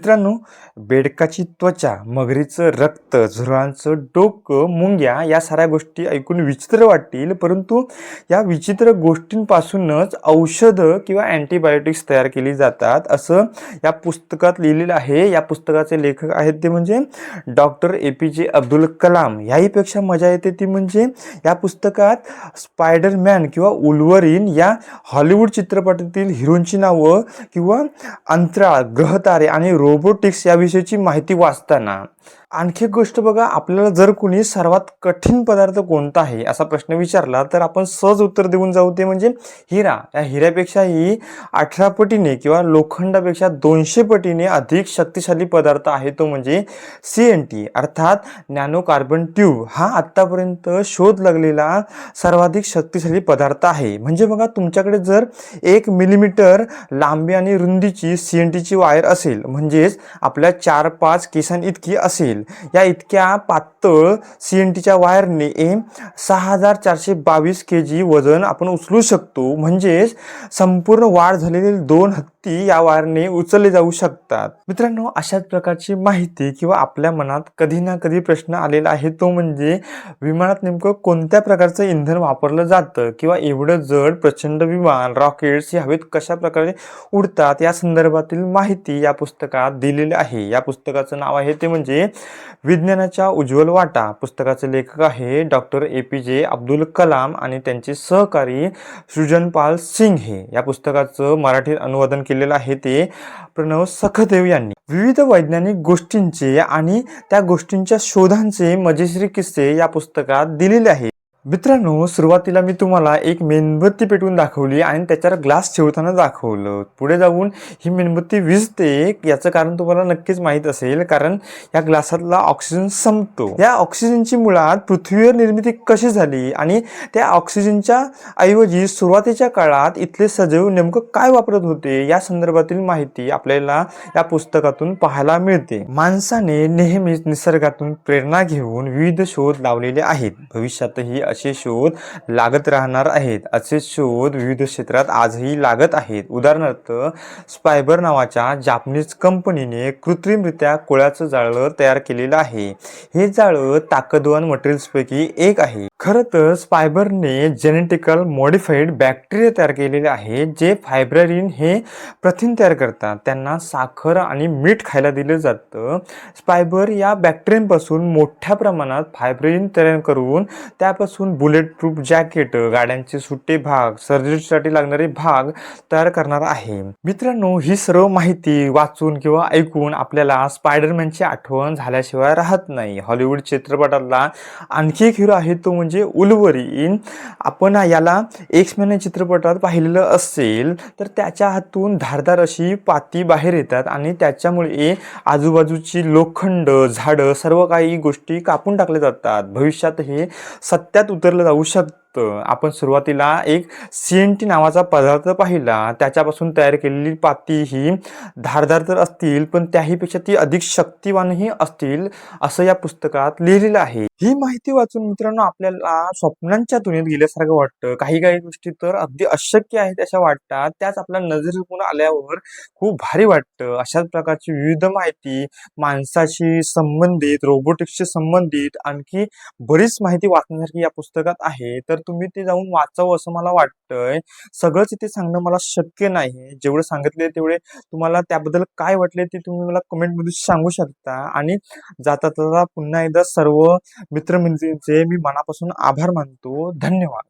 मित्रांनो बेडकाची त्वचा मगरीचं रक्त झुरळांचं डोकं मुंग्या या साऱ्या गोष्टी ऐकून विचित्र वाटतील. परंतु या विचित्र गोष्टींपासूनच औषधं किंवा अँटीबायोटिक्स तयार केली जातात. असं या पुस्तकात लिहिलेलं आहे. या पुस्तकाचे लेखक आहेत ते म्हणजे डॉक्टर ए पी जे अब्दुल कलाम. याहीपेक्षा मजा येते ती म्हणजे या पुस्तकात स्पायडरमॅन किंवा उल्वरीन या हॉलिवूड चित्रपटातील हिरोंची नावं किंवा अंतराळ ग्रहतारे आणि रोबोटिक्स याविषयीची माहिती वाचताना आणखी एक गोष्ट बघा आपल्याला जर कुणी सर्वात कठीण पदार्थ कोणता आहे असा प्रश्न विचारला तर आपण सहज उत्तर देऊन जाऊ. ते म्हणजे हिरा. या हिऱ्यापेक्षाही अठरा पटीने किंवा लोखंडापेक्षा दोनशे पटीने अधिक शक्तिशाली पदार्थ आहे तो म्हणजे सी एन टी. अर्थात नॅनो कार्बन ट्यूब हा आत्तापर्यंत शोध लागलेला सर्वाधिक शक्तिशाली पदार्थ आहे. म्हणजे बघा तुमच्याकडे जर एक मिलीमीटर लांबी आणि रुंदीची सी एन टीची वायर असेल म्हणजेच आपल्या चार पाच केसां इतकी असेल. या इतक्या पातळ सी एन टीच्या वायरने सहा हजार चारशे बावीस के जी वजन आपण उचलू शकतो. म्हणजेच संपूर्ण वाढ झालेले दोन हत्ती या वारने उचलले जाऊ शकतात. मित्रांनो अशाच प्रकारची माहिती किंवा आपल्या मनात कधी ना कधी प्रश्न आलेला आहे तो म्हणजे विमानात नेमकं कोणत्या प्रकारचं इंधन वापरलं जातं किंवा एवढं जड प्रचंड विमान रॉकेट्स हे हवेत कशा प्रकारे उडतात या संदर्भातील माहिती या पुस्तकात दिलेली आहे. या पुस्तकाचं नाव आहे ते म्हणजे विज्ञानाच्या उज्ज्वल वाटा. पुस्तकाचे लेखक आहे डॉक्टर ए पी जे अब्दुल कलाम आणि त्यांचे सहकारी सृजनपाल सिंग हे या पुस्तकाचं मराठीत अनुवादन केलेलं आहे ते प्रणव सखदेव यांनी. विविध वैज्ञानिक गोष्टींचे आणि त्या गोष्टींच्या शोधांचे मजेशीर किस्से या पुस्तकात दिलेले आहेत. मित्रांनो सुरुवातीला मी तुम्हाला एक मेणबत्ती पेटवून दाखवली आणि त्याच्यावर ग्लास ठेवताना दाखवलं. पुढे जाऊन ही मेणबत्ती विजते याचं कारण तुम्हाला नक्कीच माहीत असेल कारण या ग्लासातला ऑक्सिजन संपतो. या ऑक्सिजनची मुळात पृथ्वीवर निर्मिती कशी झाली आणि त्या ऑक्सिजनच्या ऐवजी सुरुवातीच्या काळात इथले सजीव नेमकं काय वापरत होते या संदर्भातील माहिती आपल्याला या पुस्तकातून पाहायला मिळते. माणसाने नेहमीच निसर्गातून प्रेरणा घेऊन विविध शोध लावलेले आहेत. भविष्यातही असे शोध लागत राहणार आहेत. असे शोध विविध क्षेत्रात आजही लागत आहेत. उदाहरणार्थ स्पायबर नावाच्या जापनीज कंपनीने कृत्रिमरित्या कोळ्याचं जाळं तयार केलेलं आहे. हे जाळं ताकदवान मटेरियल्सपैकी एक आहे. खरं तर स्पायबरने जेनेटिकल मॉडिफाईड बॅक्टेरिया तयार केलेले आहेत जे फायब्ररिन हे प्रथिन तयार करतात. त्यांना साखर आणि मीठ खायला दिलं जातं. स्पायबर या बॅक्टेरियांपासून मोठ्या प्रमाणात फायब्रिन तयार करून त्यापासून बुलेट प्रूफ जॅकेट गाड्यांचे सुट्टे भाग सर्जरीसाठी लागणारे भाग तयार करणार आहे. मित्रांनो ही सर्व माहिती वाचून किंवा ऐकून आपल्याला स्पायडरमॅनची आठवण झाल्याशिवाय राहत नाही. हॉलिवूड चित्रपटातला आणखी एक हिरो आहे तो म्हणजे उलवरीन. आपण याला एक्स मॅन चित्रपटात पाहिलेलं असेल तर त्याच्या हातून धारदार अशी पाती बाहेर येतात आणि त्याच्यामुळे आजूबाजूची लोखंड झाडं सर्व काही गोष्टी कापून टाकल्या जातात. भविष्यात हे सत्यात удреле да ушат तर आपण सुरुवातीला एक सी एन टी नावाचा पदार्थ पाहिला. त्याच्यापासून तयार केलेली पाती ही धारदार तर असतील पण त्याहीपेक्षा ती अधिक शक्तिवानही असतील असं या पुस्तकात लिहिलेलं आहे. ही माहिती वाचून मित्रांनो आपल्याला स्वप्नांच्या दुनियेत गेल्यासारखं वाटतं. काही काही गोष्टी तर अगदी अशक्य आहेत अशा वाटतात. त्याच आपल्या नजरेतून आल्यावर खूप भारी वाटतं. अशाच प्रकारची विविध माहिती माणसाशी संबंधित रोबोटिक्सशी संबंधित आणखी बरीच माहिती वाचण्यासारखी या पुस्तकात आहे. तर तर तुम्ही ते जाऊन वाचावं असं मला वाटतंय. सगळंच इथे सांगणं मला शक्य नाही जेवढे सांगितले तेवढे तुम्हाला त्याबद्दल काय वाटले ते तुम्ही मला कमेंटमध्ये सांगू शकता. आणि जाता जाता पुन्हा एकदा सर्व मित्रमंडळींचे मी मनापासून आभार मानतो. धन्यवाद.